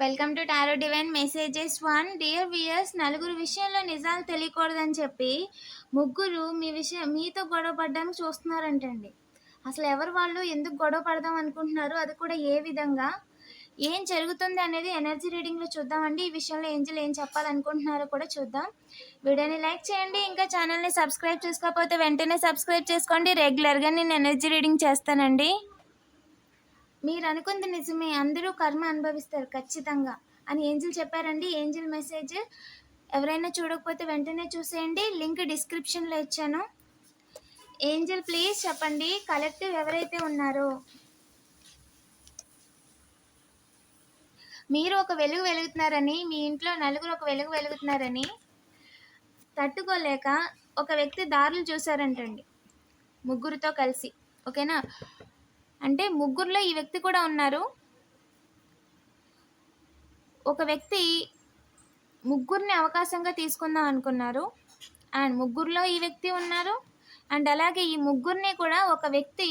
Welcome to tarot divine messages one dear viewers నలుగురు విషయంలో నిజాలు తెలియకూడదని చెప్పి ముగ్గురు మీ విషయం మీతో గొడవ పడడానికి చూస్తున్నారంటండి. అసలు ఎవరు వాళ్ళు? ఎందుకు గొడవ పడదాం అనుకుంటున్నారు? అది కూడా ఏ విధంగా? ఏం జరుగుతుంది అనేది ఎనర్జీ రీడింగ్లో చూద్దామండి. ఈ విషయంలో ఏంజల్ ఏం చెప్పాలనుకుంటున్నారో కూడా చూద్దాం. వీడియోని లైక్ చేయండి. ఇంకా ఛానల్ని సబ్స్క్రైబ్ చేసుకోకపోతే వెంటనే సబ్స్క్రైబ్ చేసుకోండి. రెగ్యులర్గా నేను ఎనర్జీ రీడింగ్ చేస్తానండి. మీరు అనుకుంది నిజమే అందరూ కర్మ అనుభవిస్తారు ఖచ్చితంగా అని ఏంజిల్ చెప్పారండి. ఏంజిల్ మెసేజ్ ఎవరైనా చూడకపోతే వెంటనే చూసేయండి. లింక్ డిస్క్రిప్షన్లో ఇచ్చాను. ఏంజిల్ ప్లీజ్ చెప్పండి కలెక్టివ్ ఎవరైతే ఉన్నారో. మీరు ఒక వెలుగు వెలుగుతున్నారని మీ ఇంట్లో నలుగురు ఒక వెలుగు వెలుగుతున్నారని తట్టుకోలేక ఒక వ్యక్తి దారులు చూసారంటండి ముగ్గురితో కలిసి ఓకేనా? అంటే ముగ్గురులో ఈ వ్యక్తి కూడా ఉన్నారు. ఒక వ్యక్తి ముగ్గురిని అవకాశంగా తీసుకుందాం అనుకున్నారు. అండ్ ముగ్గురులో ఈ వ్యక్తి ఉన్నారు. అండ్ అలాగే ఈ ముగ్గురిని కూడా ఒక వ్యక్తి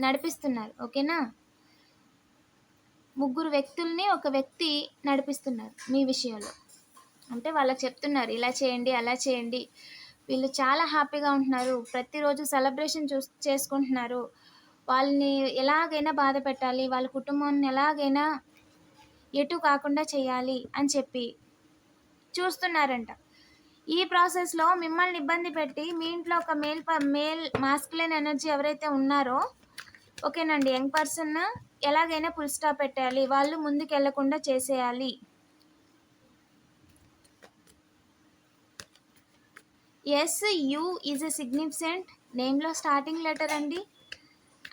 నడిపిస్తున్నారు. ఓకేనా? ముగ్గురు వ్యక్తుల్ని ఒక వ్యక్తి నడిపిస్తున్నారు మీ విషయంలో. అంటే వాళ్ళకి చెప్తున్నారు ఇలా చేయండి అలా చేయండి. వీళ్ళు చాలా హ్యాపీగా ఉంటున్నారు. ప్రతిరోజు సెలబ్రేషన్ చూ చేసుకుంటున్నారు. వాళ్ళని ఎలాగైనా బాధ పెట్టాలి వాళ్ళ కుటుంబాన్ని ఎలాగైనా ఎటు కాకుండా చేయాలి అని చెప్పి చూస్తున్నారంట. ఈ ప్రాసెస్లో మిమ్మల్ని ఇబ్బంది పెట్టి మీ ఇంట్లో ఒక మేల్ ప మేల్ మాస్కులైన ఎనర్జీ ఎవరైతే ఉన్నారో ఓకేనండి యంగ్ పర్సన్ ఎలాగైనా ఫుల్ స్టాప్ పెట్టాలి వాళ్ళు ముందుకు వెళ్ళకుండా చేసేయాలి S U is a significant నేమ్లో starting letter అండి.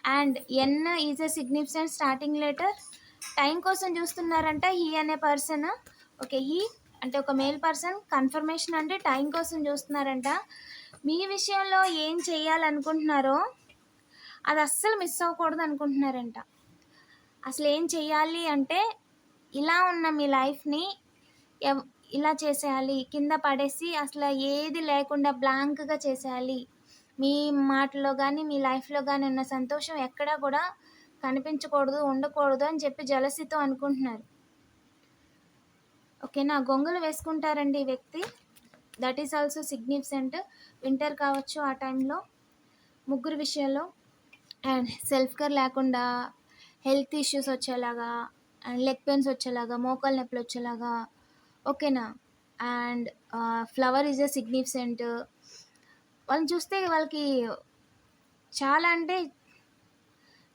And N is a significant starting letter. Time కోసం చూస్తున్నారంట హీ అనే పర్సన్. ఓకే హీ అంటే ఒక మేల్ పర్సన్. కన్ఫర్మేషన్ అంటే టైం కోసం చూస్తున్నారంట. మీ విషయంలో ఏం చేయాలనుకుంటున్నారో అది అస్సలు మిస్ అవ్వకూడదు అనుకుంటున్నారంట. అసలు ఏం చేయాలి అంటే ఇలా ఉన్న మీ లైఫ్ని ఎవ్- ఇలా చేసేయాలి. కింద పడేసి అసలు ఏది లేకుండా బ్లాంక్గా చేసేయాలి. మీ మాటలో కానీ మీ లైఫ్లో కానీ ఉన్న సంతోషం ఎక్కడా కూడా కనిపించకూడదు ఉండకూడదు అని చెప్పి జలసితో అనుకుంటున్నారు. ఓకేనా గొంగలు వేసుకుంటారండి ఈ వ్యక్తి. That is also significant winter కావచ్చు ఆ టైంలో ముగ్గురు విషయంలో. అండ్ సెల్ఫ్ కేర్ లేకుండా హెల్త్ ఇష్యూస్ వచ్చేలాగా అండ్ లెగ్ పెయిన్స్ వచ్చేలాగా మోకాలు నొప్పులు వచ్చేలాగా. ఓకేనా and flower is a significant వాళ్ళని చూస్తే వాళ్ళకి చాలా అంటే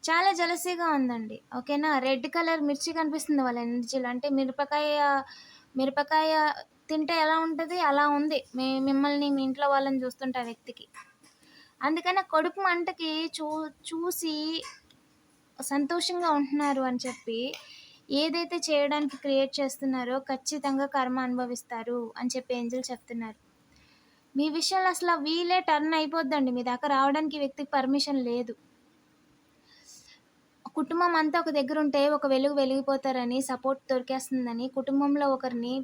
చాలా జలసీగా ఉందండి. ఓకేనా? రెడ్ కలర్ మిర్చి కనిపిస్తుంది వాళ్ళ ఎనర్జీలో. అంటే మిరపకాయ మిరపకాయ తింటే ఎలా ఉంటుంది? అలా ఉంది. మీ మిమ్మల్ని మీ ఇంట్లో వాళ్ళని చూస్తుంటే ఆ వ్యక్తికి. అందుకని కడుపు మంటకి చూ చూసి సంతోషంగా ఉంటున్నారు అని చెప్పి ఏదైతే చేయడానికి క్రియేట్ చేస్తున్నారో ఖచ్చితంగా కర్మ అనుభవిస్తారు అని చెప్పి ఏంజల్ చెప్తున్నారు. మీ విషయంలో అసలు వీలే టర్న్ అయిపోద్దండి. మీ దాకా రావడానికి వ్యక్తికి పర్మిషన్ లేదు. కుటుంబం అంతా ఒక దగ్గర ఉంటే ఒక వెలుగు వెలిగిపోతారని సపోర్ట్ దొరికేస్తుందని కుటుంబంలో ఒకరిని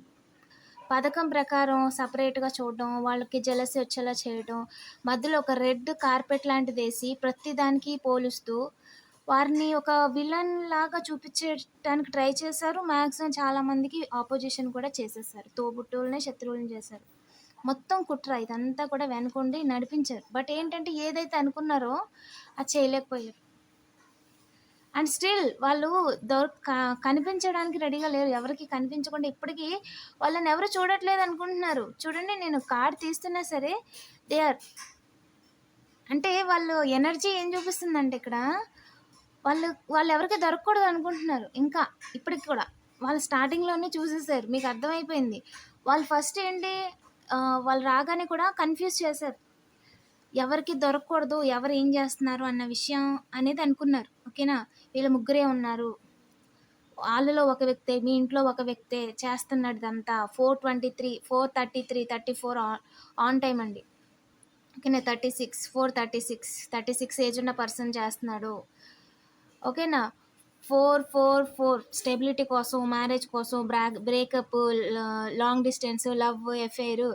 పథకం ప్రకారం సపరేట్గా చూడడం వాళ్ళకి జలసి వచ్చేలా చేయడం మధ్యలో ఒక రెడ్ కార్పెట్ లాంటిది వేసి ప్రతి దానికి పోలుస్తూ వారిని ఒక విలన్ లాగా చూపించడానికి ట్రై చేశారు. మ్యాక్సిమం చాలామందికి ఆపోజిషన్ కూడా చేసేసారు తోబుట్టువులనే శత్రువులను చేశారు. మొత్తం కుట్ర. ఇదంతా కూడా వెనుకుండి నడిపించారు. బట్ ఏంటంటే ఏదైతే అనుకున్నారో అది చేయలేకపోయారు. అండ్ స్టిల్ వాళ్ళు దొర కనిపించడానికి రెడీగా లేరు. ఎవరికి కనిపించకుండా ఇప్పటికీ వాళ్ళని ఎవరు చూడట్లేదు అనుకుంటున్నారు. చూడండి నేను కార్డ్ తీస్తున్నా సరే దే ఆర్ అంటే వాళ్ళు ఎనర్జీ ఏం చూపిస్తుందంటే ఇక్కడ వాళ్ళు వాళ్ళు ఎవరికి దొరకకూడదు అనుకుంటున్నారు. ఇంకా ఇప్పటికి కూడా వాళ్ళు స్టార్టింగ్లోనే చూసేసారు. మీకు అర్థమైపోయింది. వాళ్ళు ఫస్ట్ ఏంటి వాళ్ళు రాగానే కూడా కన్ఫ్యూజ్ చేశారు. ఎవరికి దొరకకూడదు ఎవరు ఏం చేస్తున్నారు అన్న విషయం అనేది అనుకున్నారు. ఓకేనా? వీళ్ళ ముగ్గురే ఉన్నారు. వాళ్ళలో ఒక వ్యక్తే మీ ఇంట్లో ఒక వ్యక్తే చేస్తున్నాడు ఇదంతా four twenty three four thirty three thirty four on time అండి. ఓకేనా? Thirty six four thirty six thirty six age ఉన్న పర్సన్ చేస్తున్నాడు. ఓకేనా? Four four four. స్టెబిలిటీ కోసం మ్యారేజ్ కోసం బ్రా breakup long distance love affair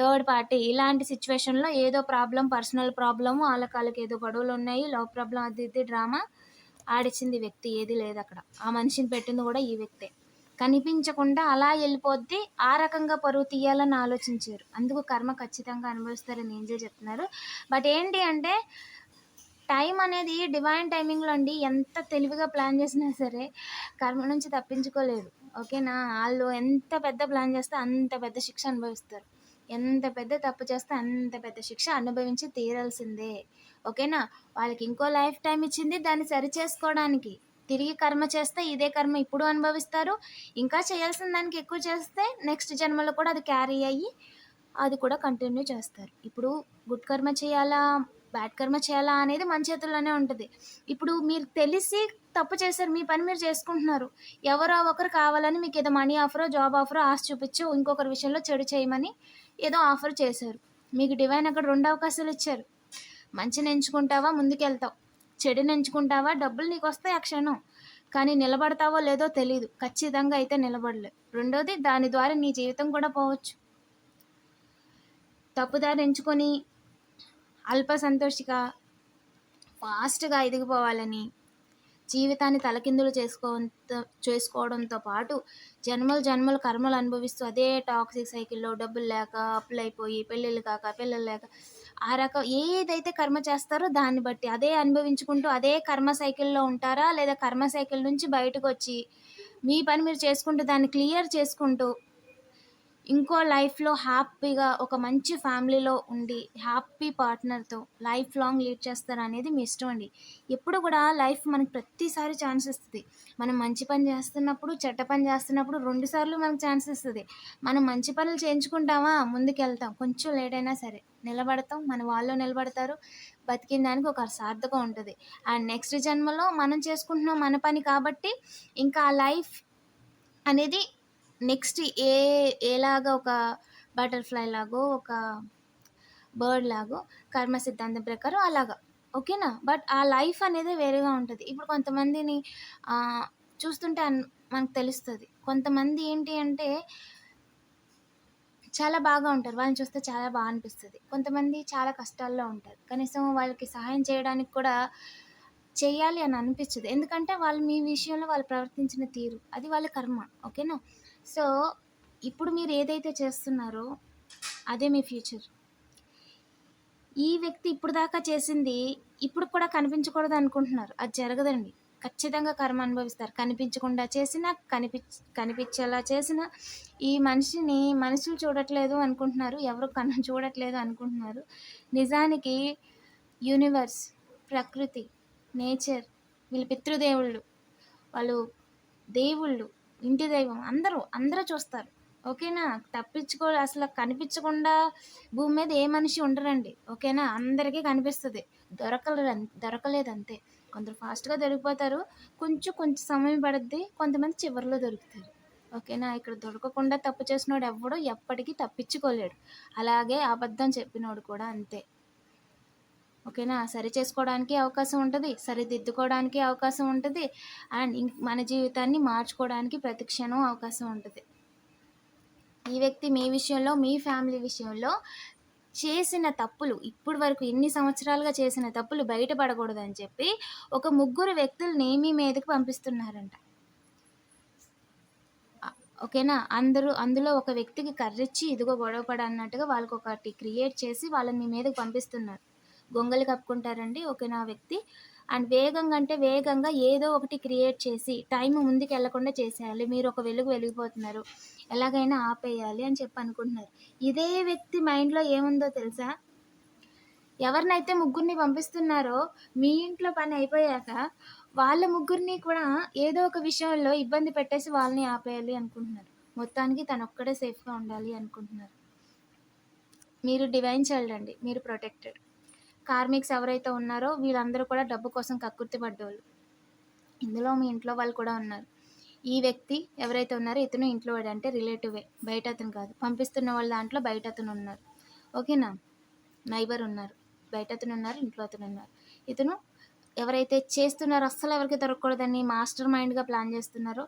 third party. ఇలాంటి సిచ్యువేషన్లో ఏదో ప్రాబ్లం పర్సనల్ ప్రాబ్లమ్ వాళ్ళకి వాళ్ళకి ఏదో గొడవలు ఉన్నాయి లవ్ ప్రాబ్లం అది ఇది డ్రామా ఆడిచింది వ్యక్తి ఏది లేదు అక్కడ. ఆ మనిషిని పెట్టింది కూడా ఈ వ్యక్తే. కనిపించకుండా అలా వెళ్ళిపోద్ది ఆ రకంగా పరువు తీయాలని ఆలోచించారు. అందుకు కర్మ ఖచ్చితంగా అనుభవిస్తారని ఏంజే చెప్తున్నారు. బట్ ఏంటి అంటే టైం అనేది డివైన్ టైమింగ్లో అండి ఎంత తెలివిగా ప్లాన్ చేసినా సరే కర్మ నుంచి తప్పించుకోలేరు ఓకేనా? వాళ్ళు ఎంత పెద్ద ప్లాన్ చేస్తే అంత పెద్ద శిక్ష అనుభవిస్తారు. ఎంత పెద్ద తప్పు చేస్తే అంత పెద్ద శిక్ష అనుభవించి తీరాల్సిందే. ఓకేనా? వాళ్ళకి ఇంకో లైఫ్ టైం ఇచ్చింది దాన్ని సరి చేసుకోవడానికి తిరిగి కర్మ చేస్తే ఇదే కర్మ ఇప్పుడు అనుభవిస్తారు. ఇంకా చేయాల్సిన దానికి ఎక్కువ చేస్తే నెక్స్ట్ జన్మలో కూడా అది క్యారీ అయ్యి అది కూడా కంటిన్యూ చేస్తారు. ఇప్పుడు గుడ్ కర్మ చేయాలా? బ్యాడ్ కర్మ చేయాలా అనేది మన చేతుల్లోనే ఉంటుంది. ఇప్పుడు మీరు తెలిసి తప్పు చేశారు మీ పని మీరు చేసుకుంటున్నారు. ఎవరో ఒకరు కావాలని మీకు ఏదో మనీ ఆఫరో జాబ్ ఆఫరో ఆశ చూపించి ఇంకొకరి విషయంలో చెడు చేయమని ఏదో ఆఫర్ చేశారు. మీకు డివైన్ అక్కడ రెండు అవకాశాలు ఇచ్చారు. మంచిని ఎంచుకుంటావా ముందుకెళ్తావు. చెడుని ఎంచుకుంటావా డబ్బులు నీకు వస్తాయి ఆ క్షణం. కానీ నిలబడతావో లేదో తెలియదు ఖచ్చితంగా అయితే నిలబడలేదు. రెండోది దాని ద్వారా నీ జీవితం కూడా పోవచ్చు. తప్పుదారి ఎంచుకొని అల్ప సంతోషిక ఫాస్ట్గా ఎదిగిపోవాలని జీవితాన్ని తలకిందులు చేసుకో చేసుకోవడంతో పాటు జన్మలు జన్మలు కర్మలు అనుభవిస్తూ అదే టాక్సిక్ సైకిల్లో డబ్బులు లేక అప్పులు అయిపోయి పెళ్ళిళ్ళు కాక పిల్లలు లేక ఆ రకం ఏదైతే కర్మ చేస్తారో దాన్ని బట్టి అదే అనుభవించుకుంటూ అదే కర్మ సైకిల్లో ఉంటారా? లేదా కర్మ సైకిల్ నుంచి బయటకు వచ్చి మీ పని మీరు చేసుకుంటూ దాన్ని క్లియర్ చేసుకుంటూ ఇంకో లైఫ్లో హ్యాపీగా ఒక మంచి ఫ్యామిలీలో ఉండి హ్యాపీ పార్ట్నర్తో లైఫ్ లాంగ్ లీడ్ చేస్తారు అనేది మీ ఇష్టం అండి. ఎప్పుడు కూడా లైఫ్ మనకు ప్రతిసారి ఛాన్స్ ఇస్తుంది. మనం మంచి పని చేస్తున్నప్పుడు చెడ్డ పని చేస్తున్నప్పుడు రెండుసార్లు మనకు ఛాన్స్ ఇస్తుంది. మనం మంచి పనులు చేయించుకుంటామా? ముందుకెళ్తాం. కొంచెం లేట్ అయినా సరే నిలబడతాం. మన వాళ్ళు నిలబడతారు. బతికిన దానికి ఒక సార్థకం ఉంటుంది. అండ్ నెక్స్ట్ జన్మలో మనం చేసుకుంటున్నాం మన పని కాబట్టి ఇంకా ఆ లైఫ్ అనేది నెక్స్ట్ ఏ ఏలాగా ఒక బటర్ఫ్లై లాగో ఒక బర్డ్ లాగో కర్మ సిద్ధాంతం ప్రకారం అలాగా. ఓకేనా? బట్ ఆ లైఫ్ అనేది వేరేగా ఉంటుంది. ఇప్పుడు కొంతమందిని చూస్తుంటే మనకు తెలుస్తుంది. కొంతమంది ఏంటి అంటే చాలా బాగా ఉంటారు. వాళ్ళని చూస్తే చాలా బాగా అనిపిస్తుంది. కొంతమంది చాలా కష్టాల్లో ఉంటారు. కనీసం వాళ్ళకి సహాయం చేయడానికి కూడా చేయాలి అని అనిపించదు ఎందుకంటే వాళ్ళు మీ విషయంలో వాళ్ళు ప్రవర్తించిన తీరు. అది వాళ్ళ కర్మ. ఓకేనా? సో ఇప్పుడు మీరు ఏదైతే చేస్తున్నారో అదే మీ ఫ్యూచర్. ఈ వ్యక్తి ఇప్పుడు దాకా చేసింది ఇప్పుడు కూడా కనిపించకూడదు అనుకుంటున్నారు. అది జరగదండి. ఖచ్చితంగా కర్మ అనుభవిస్తారు. కనిపించకుండా చేసినా కనిపి కనిపించేలా చేసిన ఈ మనిషిని మనుషులు చూడట్లేదు అనుకుంటున్నారు. ఎవరు కన్ను చూడట్లేదు అనుకుంటున్నారు. నిజానికి యూనివర్స్ ప్రకృతి నేచర్ వీళ్ళ పితృదేవుళ్ళు వాళ్ళు దేవుళ్ళు ఇంటి దైవం అందరూ అందరూ చూస్తారు. ఓకేనా? తప్పించుకో అసలు కనిపించకుండా భూమి మీద ఏ మనిషి ఉండరండి. ఓకేనా? అందరికీ కనిపిస్తుంది. దొరకలేదు దొరకలేదు అంతే కొందరు ఫాస్ట్గా దొరికిపోతారు. కొంచెం కొంచెం సమయం పడుద్ది. కొంతమంది చివరిలో దొరుకుతారు. ఓకేనా? ఇక్కడ దొరకకుండా తప్పు చేసినోడు ఎవ్వడో ఎప్పటికీ తప్పించుకోలేడు. అలాగే అబద్ధం చెప్పినోడు కూడా అంతే. ఓకేనా? సరి చేసుకోవడానికి అవకాశం ఉంటుంది సరిదిద్దుకోవడానికి అవకాశం ఉంటుంది అండ్ మన జీవితాన్ని మార్చుకోవడానికి ప్రతి క్షణం అవకాశం ఉంటుంది. ఈ వ్యక్తి మీ విషయంలో మీ ఫ్యామిలీ విషయంలో చేసిన తప్పులు ఇప్పటి వరకు ఎన్ని సంవత్సరాలుగా చేసిన తప్పులు బయటపడకూడదని చెప్పి ఒక ముగ్గురు వ్యక్తుల్ని మీ మీదకి పంపిస్తున్నారంట. ఓకేనా? అందరూ అందులో ఒక వ్యక్తికి కర్రిచ్చి ఇదిగో గొడవపడ అన్నట్టుగా వాళ్ళకి ఒకటి క్రియేట్ చేసి వాళ్ళని మీ మీదకి పంపిస్తున్నారు. గొంగలి కప్పుకుంటారండి ఓకేనా వ్యక్తి? అండ్ వేగంగా అంటే వేగంగా ఏదో ఒకటి క్రియేట్ చేసి టైం ముందుకు వెళ్ళకుండా చేసేయాలి. మీరు ఒక వెలుగు వెలిగిపోతున్నారు. ఎలాగైనా ఆపేయాలి అని చెప్పి అనుకుంటున్నారు. ఇదే వ్యక్తి మైండ్లో ఏముందో తెలుసా? ఎవరినైతే ముగ్గురిని పంపిస్తున్నారో మీ ఇంట్లో పని అయిపోయాక వాళ్ళ ముగ్గురిని కూడా ఏదో ఒక విషయంలో ఇబ్బంది పెట్టేసి వాళ్ళని ఆపేయాలి అనుకుంటున్నారు. మొత్తానికి తను ఒక్కడే సేఫ్గా ఉండాలి అనుకుంటున్నారు. మీరు డివైన్ చైల్డ్ అండి. మీరు ప్రొటెక్టెడ్. కార్మిక్స్ ఎవరైతే ఉన్నారో వీళ్ళందరూ కూడా డబ్బు కోసం కక్కుర్తి పడ్డోళ్ళు. ఇందులో మీ ఇంట్లో వాళ్ళు కూడా ఉన్నారు. ఈ వ్యక్తి ఎవరైతే ఉన్నారో ఇతను ఇంట్లో వాడు అంటే రిలేటివే బయట అతను కాదు. పంపిస్తున్న వాళ్ళ దాంట్లో బయట అతను ఉన్నారు. ఓకేనా నైబర్ ఉన్నారు. బయట అతను ఉన్నారు ఇంట్లో అతను ఉన్నారు. ఇతను ఎవరైతే చేస్తున్నారో అస్సలు ఎవరికి దొరకకూడదని మాస్టర్ మైండ్గా ప్లాన్ చేస్తున్నారో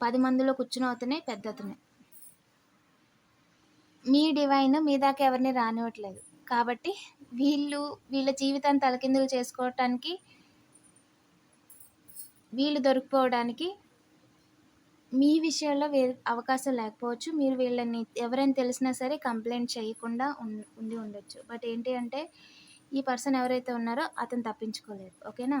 పది మందిలో కూర్చుని అవుతున్నాయి పెద్ద అతనే. మీ డివైన్ మీ దాకా ఎవరిని రానివ్వట్లేదు. కాబట్టి వీళ్ళు వీళ్ళ జీవితాన్ని తలకిందులు చేసుకోవటానికి వీళ్ళు దొరికిపోవడానికి మీ విషయంలో వేరే అవకాశం లేకపోవచ్చు. మీరు వీళ్ళని ఎవరైనా తెలిసినా సరే కంప్లైంట్ చేయకుండా ఉం ఉండి ఉండొచ్చు. బట్ ఏంటి అంటే ఈ పర్సన్ ఎవరైతే ఉన్నారో అతను తప్పించుకోలేరు. ఓకేనా?